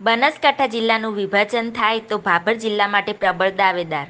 બનાસકાંઠા જિલ્લાનું વિભાજન થાય તો ભાભર જિલ્લા માટે પ્રબળ દાવેદાર.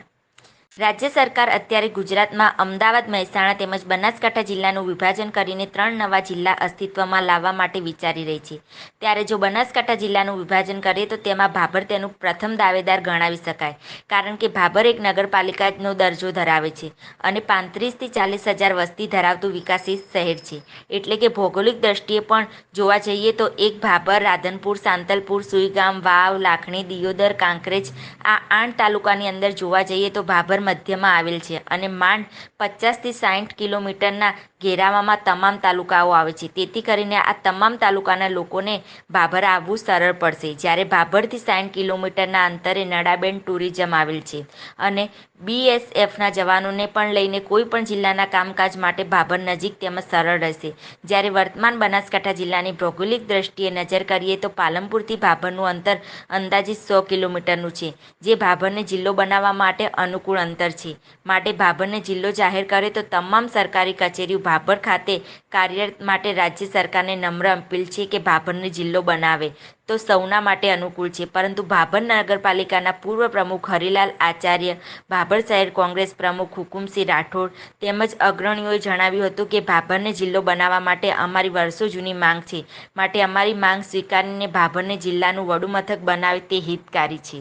રાજ્ય સરકાર અત્યારે ગુજરાતમાં અમદાવાદ, મહેસાણા તેમજ બનાસકાંઠા જિલ્લાનું વિભાજન કરીને ત્રણ નવા જિલ્લા અસ્તિત્વમાં લાવવા માટે વિચારી રહી છે. ત્યારે જો બનાસકાંઠા જિલ્લાનું વિભાજન કરીએ તો તેમાં ભાભર તેનું પ્રથમ દાવેદાર ગણાવી શકાય, કારણ કે ભાભર એક નગરપાલિકાનો દરજ્જો ધરાવે છે અને પાંત્રીસથી ચાલીસ હજાર વસ્તી ધરાવતું વિકાસિત શહેર છે. એટલે કે ભૌગોલિક દ્રષ્ટિએ પણ જોવા જઈએ તો એક ભાભર, રાધનપુર, સાંતલપુર, સુઈગામ, વાવ, લાખણી, દિયોદર, કાંકરેજ આ આઠ તાલુકાની અંદર જોવા જઈએ તો ભાભર મધ્યમાં આવેલ છે અને માંડ પચાસથી સાઠ કિલોમીટરના ઘેરાવામાં તમામ તાલુકાઓ આવે છે. તેથી કરીને આ તમામ તાલુકાના લોકોને ભાભર આવવું સરળ પડશે. જ્યારે ભાભરથી સાઠ કિલોમીટરના અંતરે નડાબેન ટુરિઝમ આવેલ છે. અને બીએસએફના જવાનોને પણ લઈને કોઈ પણ જિલ્લાના કામકાજ માટે ભાભર નજીક તેમજ સરળ રહેશે. જ્યારે વર્તમાન બનાસકાંઠા જિલ્લાની ભૌગોલિક દ્રષ્ટિએ નજર કરીએ તો પાલનપુરથી ભાભરનું અંતર અંદાજિત સો કિલોમીટરનું છે, જે ભાભરને જિલ્લો બનાવવા માટે અનુકૂળ અંતર છે. માટે ભાભરને જિલ્લો જાહેર કરે તો તમામ સરકારી કચેરીઓ ભાભર ખાતે કાર્યરત માટે રાજ્ય સરકારને નમ્ર અપીલ છે કે ભાભરને જિલ્લો બનાવે. તો સૌના માટે અનુકૂળ છે. પરંતુ ભાભર નગરપાલિકાના પૂર્વ પ્રમુખ હરિલાલ આચાર્ય, ભાભર શહેર કોંગ્રેસ પ્રમુખ હુકુમસિંહ રાઠોડ તેમજ અગ્રણીઓએ જણાવ્યું હતું કે ભાભરને જિલ્લો બનાવવા માટે અમારી વર્ષો જૂની માંગ છે. માટે અમારી માંગ સ્વીકારીને ભાભરને જિલ્લાનું વડુ મથક બનાવે તે હિતકારી છે.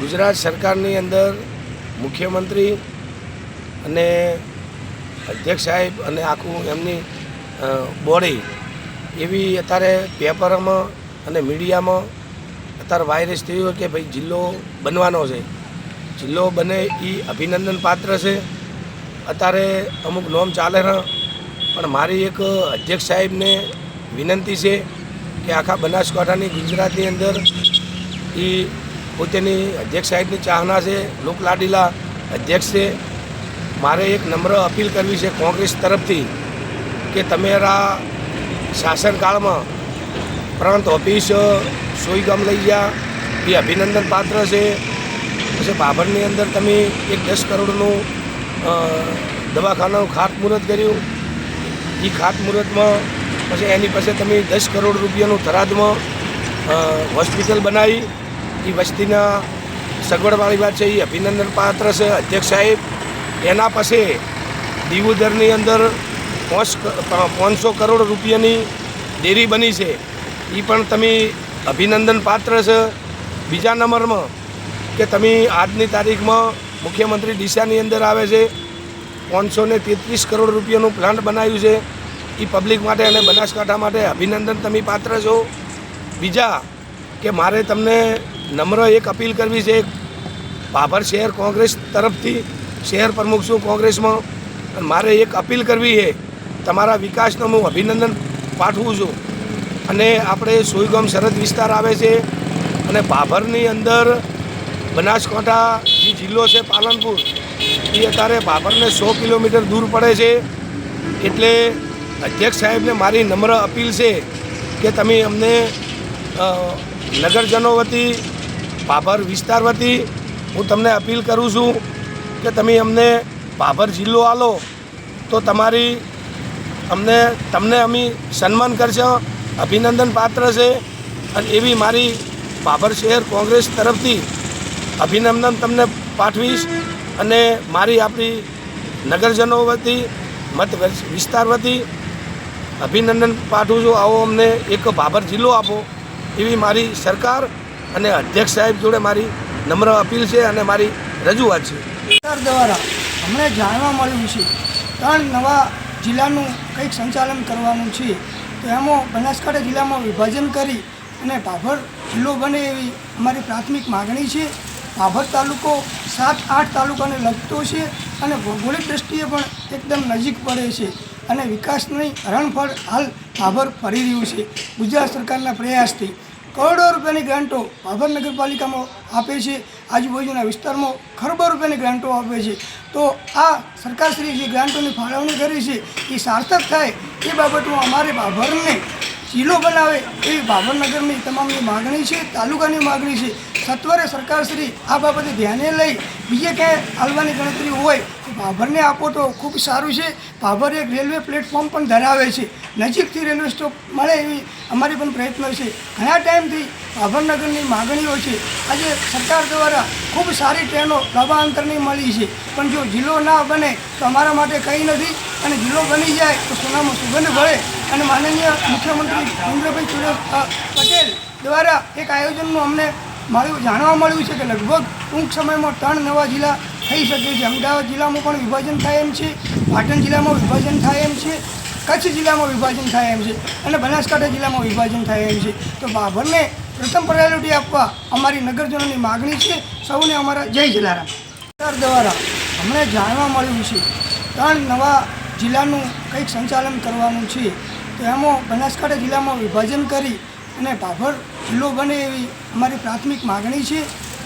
ગુજરાત સરકારની અંદર મુખ્યમંત્રી અને અધ્યક્ષ સાહેબ અને આખું એમની બોડી એવી અત્યારે પેપરમાં અને મીડિયામાં અત્યારે વાયરસ થયું કે ભાઈ જિલ્લો બનવાનો છે. જિલ્લો બને એ અભિનંદન પાત્ર છે. અત્યારે અમુક નોમ ચાલે ને પણ મારી એક અધ્યક્ષ સાહેબને વિનંતી છે કે આખા બનાસકાંઠાની ગુજરાતની અંદર એ પોતેની અધ્યક્ષ સાહેબની ચાહના છે. લોકલાડીલા અધ્યક્ષ છે. મારે એક નમ્ર અપીલ કરવી છે કોંગ્રેસ તરફથી કે તમારા શાસનકાળમાં પ્રાંત ઓફિસ સોઈગામ લઈ ગયા, એ અભિનંદન પાત્ર છે. પછી બાબરની અંદર તમે એક દસ કરોડનું દવાખાનાનું ખાતમુહૂર્ત કર્યું. એ ખાતમુહૂર્તમાં પછી એની પાસે તમે દસ કરોડ રૂપિયાનું થરાદમાં હોસ્પિટલ બનાવી. એ વસ્તીના સગવડવાળી વાત છે એ અભિનંદન પાત્ર છે. અધ્યક્ષ સાહેબ એના પછી દીવુદરની અંદર પાંચ પાંચસો કરોડ રૂપિયાની ડેરી બની છે. એ પણ તમે અભિનંદન પાત્ર છે. બીજા નંબરમાં કે તમે આજની તારીખમાં મુખ્યમંત્રી દિશાની અંદર આવે છે. પાંચસો ને તેત્રીસ કરોડ રૂપિયાનું પ્લાન્ટ બનાવ્યું છે. એ પબ્લિક માટે અને બનાસકાંઠા માટે અભિનંદન તમે પાત્ર છો. બીજા કે મારે તમને નમ્ર એક અપીલ કરવી છે. ભાભર શહેર કોંગ્રેસ તરફથી શહેર પ્રમુખ છું કોંગ્રેસમાં. અને મારે એક અપીલ કરવી છે, તમારા વિકાસનો હું અભિનંદન પાઠવું છું. અને આપણે સુઈગમ સરહદ વિસ્તાર આવે છે, અને ભાભરની અંદર બનાસકાંઠા જે જિલ્લો છે પાલનપુર, એ અત્યારે ભાભરને સો કિલોમીટર દૂર પડે છે. એટલે અધ્યક્ષ સાહેબને મારી નમ્ર અપીલ છે કે તમે અમને નગરજનો વતી ભાભર વિસ્તાર વતી હું તમને અપીલ કરું છું. કે તમે અમને પાભર જિલ્લો આલો, તો તમારી અમને, તમને અમે સન્માન કરશો, અભિનંદન પાત્ર છે. અને એવી મારી પાભર શહેર કોંગ્રેસ તરફથી અભિનંદન તમને પાઠવીશ. અને મારી આપણી નગરજનો વતી, મત વિસ્તાર વતી અભિનંદન પાઠવું છું. આવો અમને એક ભાભર જિલ્લો આપો. એવી મારી સરકાર અને અધ્યક્ષ સાહેબ જોડે મારી નમ્ર અપીલ છે અને મારી રજૂઆત છે. સરકાર દ્વારા અમને જાણવા મળ્યું છે. ત્રણ નવા જિલ્લાનું કંઈક સંચાલન કરવાનું છે. તો એમાં બનાસકાંઠા જિલ્લામાં વિભાજન કરી અને ભાભર જિલ્લો બને એવી અમારી પ્રાથમિક માગણી છે. ભાભર તાલુકો સાત, આઠ તાલુકાને લગતો છે અને ભૌગોલિક દ્રષ્ટિએ પણ એકદમ નજીક પડે છે અને વિકાસની હરણફળ હાલ ભાભર ફરી રહ્યું છે. ગુજરાત સરકારના પ્રયાસથી કરોડો રૂપિયાની ગ્રાન્ટો ભાભર નગરપાલિકામાં આપે છે. આજુબાજુના વિસ્તારમાં ખરબો રૂપિયાની ગ્રાન્ટો આપે છે. તો આ સરકારશ્રી જે ગ્રાન્ટોની ફાળવણી કરી છે, એ સાર્થક થાય એ બાબતમાં અમારે ભાભરને જિલ્લો બનાવે એવી ભાવનગરની તમામની માગણી છે, તાલુકાની માગણી છે. સત્વરે સરકારશ્રી આ બાબતે ધ્યાને લઈ બીજે ક્યાંય હાલવાની ગણતરી હોય ભાભરને આપો તો ખૂબ સારું છે. ભાભર એક રેલવે પ્લેટફોર્મ પણ ધરાવે છે. નજીકથી રેલવે સ્ટોપ મળે એવી અમારી પણ પ્રયત્ન છે. ઘણા ટાઈમથી ભાભરનગરની માગણીઓ છે. આજે સરકાર દ્વારા ખૂબ સારી ટ્રેનો લાંબા અંતરની મળી છે. પણ જો જિલ્લો ના બને તો અમારા માટે કંઈ નથી. અને જિલ્લો બની જાય તો સોનામાં સુગંધ ભળે. અને માનનીય મુખ્યમંત્રી ભૂપેન્દ્રભાઈ સુરેશ પટેલ દ્વારા એક આયોજનનું અમને મળ્યું, જાણવા મળ્યું છે કે લગભગ ટૂંક સમયમાં ત્રણ નવા જિલ્લા થઈ શકે છે. અમદાવાદ જિલ્લામાં પણ વિભાજન થાય એમ છે, પાટણ જિલ્લામાં વિભાજન થાય એમ છે, કચ્છ જિલ્લામાં વિભાજન થાય એમ છે અને બનાસકાંઠા જિલ્લામાં વિભાજન થાય એમ છે. તો બાભરને પ્રથમ પ્રાયોરિટી આપવા અમારી નગરજનોની માગણી છે. સૌને અમારા જય જલારામ. સરકાર દ્વારા અમને જાણવા મળ્યું છે, ત્રણ નવા જિલ્લાનું કંઈક સંચાલન કરવાનું છે. તો એમાં બનાસકાંઠા જિલ્લામાં વિભાજન કરી અને ભાભર જિલ્લો બને એવી અમારી પ્રાથમિક માગણી છે.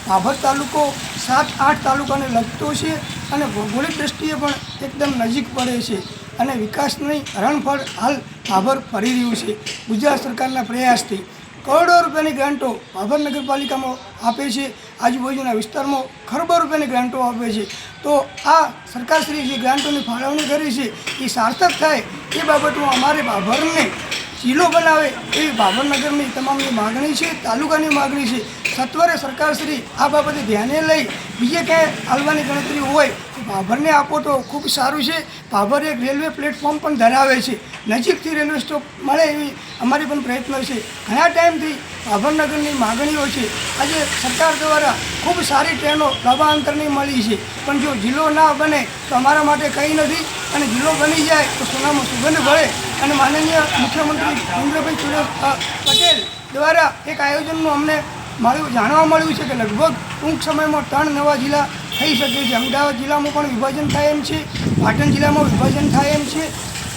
ભાભર તાલુકો સાત આઠ તાલુકાને લગતો છે અને ભૌગોલિક દ્રષ્ટિએ પણ એકદમ નજીક પડે છે અને વિકાસની હરણફળ હાલ ભાભર ફરી રહ્યું છે. ગુજરાત સરકારના પ્રયાસથી કરોડો રૂપિયાની ગ્રાન્ટો ભાભર નગરપાલિકામાં આપે છે. આજુબાજુના વિસ્તારમાં ખરબો રૂપિયાની ગ્રાન્ટો આપે છે. તો આ સરકારશ્રી જે ગ્રાન્ટોની ફાળવણી કરી છે, એ સાર્થક થાય એ બાબતમાં અમારે ભાભરને જિલ્લો બનાવે એવી ભાવનગરની તમામની માગણી છે, તાલુકાની માગણી છે. સત્વરે સરકારશ્રી આ બાબતે ધ્યાને લઈ બીજે ક્યાંય હાલવાની ગણતરી હોય ભાભરને આપો તો ખૂબ સારું છે. ભાભર એક રેલવે પ્લેટફોર્મ પણ ધરાવે છે. નજીકથી રેલવે સ્ટોપ મળે એવી અમારી પણ પ્રયત્ન છે. ઘણા ટાઈમથી ભાભરનગરની માગણીઓ છે. આજે સરકાર દ્વારા ખૂબ સારી ટ્રેનો લાંબા અંતરની મળી છે. પણ જો જિલ્લો ના બને તો અમારા માટે કંઈ નથી. અને જિલ્લો બની જાય તો સોનામાં સુગંધ ભળે. અને માનનીય મુખ્યમંત્રી ભૂપેન્દ્રભાઈ સુરેશ પટેલ દ્વારા એક આયોજનનું અમને મળ્યું જાણવા મળ્યું છે કે લગભગ ટૂંક સમયમાં ત્રણ નવા જિલ્લા થઈ શકે છે. અમદાવાદ જિલ્લામાં પણ વિભાજન થાય એમ છે. પાટણ જિલ્લામાં વિભાજન થાય એમ છે.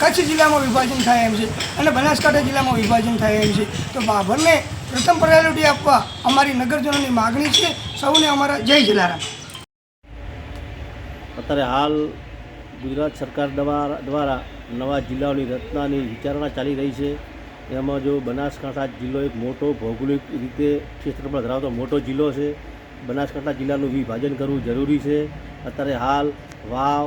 કચ્છ જિલ્લામાં વિભાજન થાય એમ છે. અને બનાસકાંઠા જિલ્લામાં વિભાજન થાય એમ છે. તો બાભરને પ્રથમ પ્રાયોરિટી આપવા અમારી નગરજનોની માગણી છે. સૌને અમારા જય જલારામ. અત્યારે હાલ ગુજરાત સરકાર દ્વારા દ્વારા નવા જિલ્લાઓની રચનાની વિચારણા ચાલી રહી છે. એમાં જો બનાસકાંઠા જિલ્લો એક મોટો ભૌગોલિક રીતે ક્ષેત્રફળ ધરાવતો મોટો જિલ્લો છે બનાસકાંઠા જિલ્લાનું વિભાજન કરવું જરૂરી છે. અત્યારે હાલ વાવ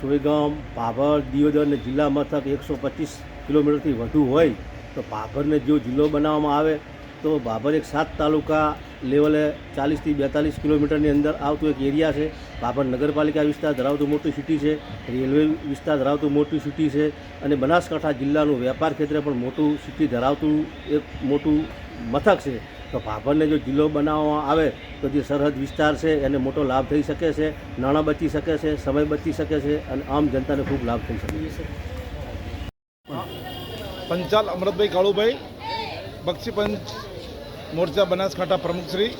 સુઈગામ ભાભર, દિયોદર અને જિલ્લા મથક એકસો પચીસ કિલોમીટરથી વધુ હોય તો ભાભરને જો જિલ્લો બનાવવામાં આવે તો ભાભર એક સાત તાલુકા લેવલે ચાલીસથી બેતાલીસ કિલોમીટરની અંદર આવતું એક એરિયા છે. ભાભર નગરપાલિકા વિસ્તાર ધરાવતું મોટું સિટી છે. રેલવે વિસ્તાર ધરાવતું મોટું સિટી છે. અને બનાસકાંઠા જિલ્લાનું વેપાર ક્ષેત્રે પણ મોટું સિટી ધરાવતું એક મોટું મથક છે. તો ભાભરને જો જિલ્લો બનાવવામાં આવે તો જે સરહદ વિસ્તાર છે, એને મોટો લાભ થઈ શકે છે, નાણાં બચી શકે છે, સમય બચી શકે છે અને આમ જનતાને ખૂબ લાભ થઈ શકે છે. પંચાલ અમૃતભાઈ કાળુભાઈ, બક્ષી પંચ મોરચા બનાસકાંઠા પ્રમુખશ્રી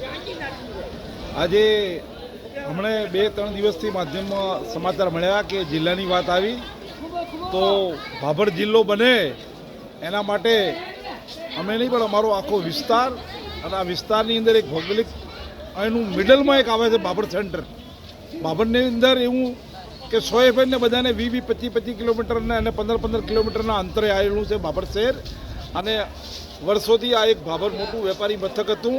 આજે હમણે બે ત્રણ દિવસથી માધ્યમમાં સમાચાર મળ્યા કે જિલ્લાની વાત આવી. તો ભાભર જિલ્લો બને એના માટે અમે નહીં, પણ અમારો આખો વિસ્તાર અને આ વિસ્તારની અંદર એક ભૌગોલિક એનું મિડલમાં એક આવે છે બાબર સેન્ટર બાબરની અંદર એવું કે સો એફએમને બધાને વી વી પચીસ પચીસ કિલોમીટરના અને પંદર પંદર કિલોમીટરના અંતરે આવેલું છે બાબર શહેર. અને વર્ષોથી આ એક બાબર મોટું વેપારી મથક હતું.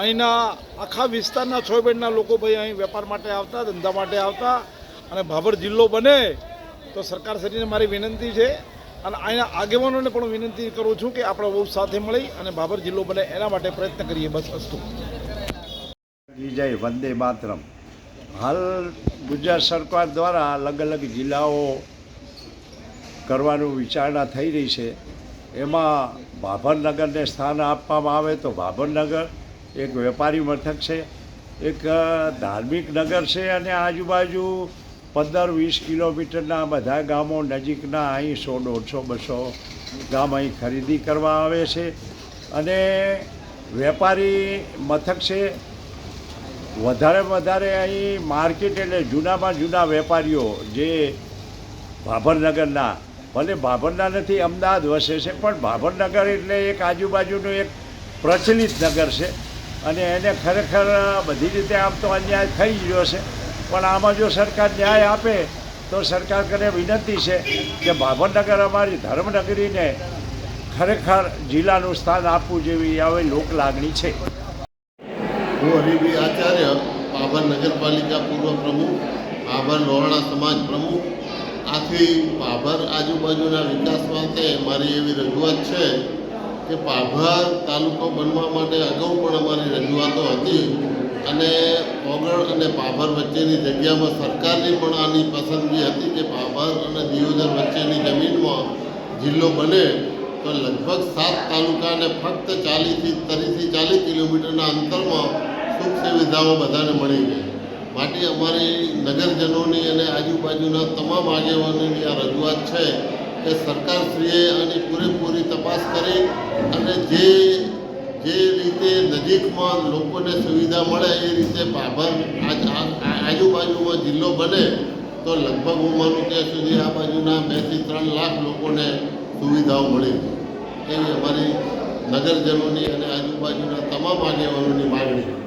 અહીંના આખા વિસ્તારના છ બેડના લોકો ભાઈ અહીં વેપાર માટે આવતા, ધંધા માટે આવતા. અને ભાભર જિલ્લો બને તો સરકાર શ્રીને મારી વિનંતી છે અને અહીંના આગેવાનોને પણ વિનંતી કરું છું કે આપણે બહુ સાથે મળી અને ભાભર જિલ્લો બને એના માટે પ્રયત્ન કરીએ બસ અસ્તુ. વિજય વંદે માતરમ. હાલ ગુજરાત સરકાર દ્વારા અલગ અલગ જિલ્લાઓ કરવાનું વિચારણા થઈ રહી છે. એમાં ભાભરનગરને સ્થાન આપવામાં આવે તો ભાભરનગર એક વેપારી મથક છે, એક ધાર્મિક નગર છે અને આજુબાજુ પંદર વીસ કિલોમીટરના બધા ગામો નજીકના અહીં સો, દોઢસો, બસો ગામ અહીં ખરીદી કરવા આવે છે. અને વેપારી મથક છે. વધારે વધારે અહીં માર્કેટ એટલે જૂનામાં જૂના વેપારીઓ જે ભાભરનગરના, ભલે ભાભરના નથી, અમદાવાદ વસે છે, પણ ભાભરનગર એટલે એક આજુબાજુનું એક પ્રચલિત નગર છે. અને એને ખરેખર બધી રીતે આમ તો અન્યાય થઈ ગયો છે. પણ આમાં જો સરકાર ન્યાય આપે, તો સરકાર કરે વિનંતી છે કે ભાભરનગર અમારી ધર્મનગરીને ખરેખર જિલ્લાનું સ્થાન આપવું જેવી હવે લોક લાગણી છે. હું હરિભી આચાર્ય પાભર નગરપાલિકા પૂર્વ પ્રમુખ પાભર લોહાણા સમાજ પ્રમુખ, આથી પાભર આજુબાજુના વિકાસ માટે મારી એવી રજૂઆત છે કે પાભર તાલુકો બનવા માટે અગાઉ પણ અમારી રજૂઆતો હતી. અને ઓગળ અને પાભર વચ્ચેની જગ્યામાં સરકારની પણ આની પસંદગી હતી કે પાભર અને દિયોદર વચ્ચેની જમીનમાં જિલ્લો બને તો લગભગ સાત તાલુકાને ફક્ત ચાલીસથી ત્રીસથી ચાલીસ કિલોમીટરના અંતરમાં સુખ સુવિધાઓ બધાને મળી ગઈ. માટે અમારી નગરજનોની અને આજુબાજુના તમામ આગેવાનોની આ રજૂઆત છે કે સરકારશ્રીએ આની પૂરેપૂરી તપાસ કરી અને જે જે રીતે નજીકમાં લોકોને સુવિધા મળે, એ રીતે ભાભર આજુબાજુમાં જિલ્લો બને, તો લગભગ હું માનું ત્યાં સુધી આ બાજુના બેથી ત્રણ લાખ લોકોને સુવિધાઓ મળી એવી અમારી નગરજનોની અને આજુબાજુના તમામ આગેવાનોની માગણી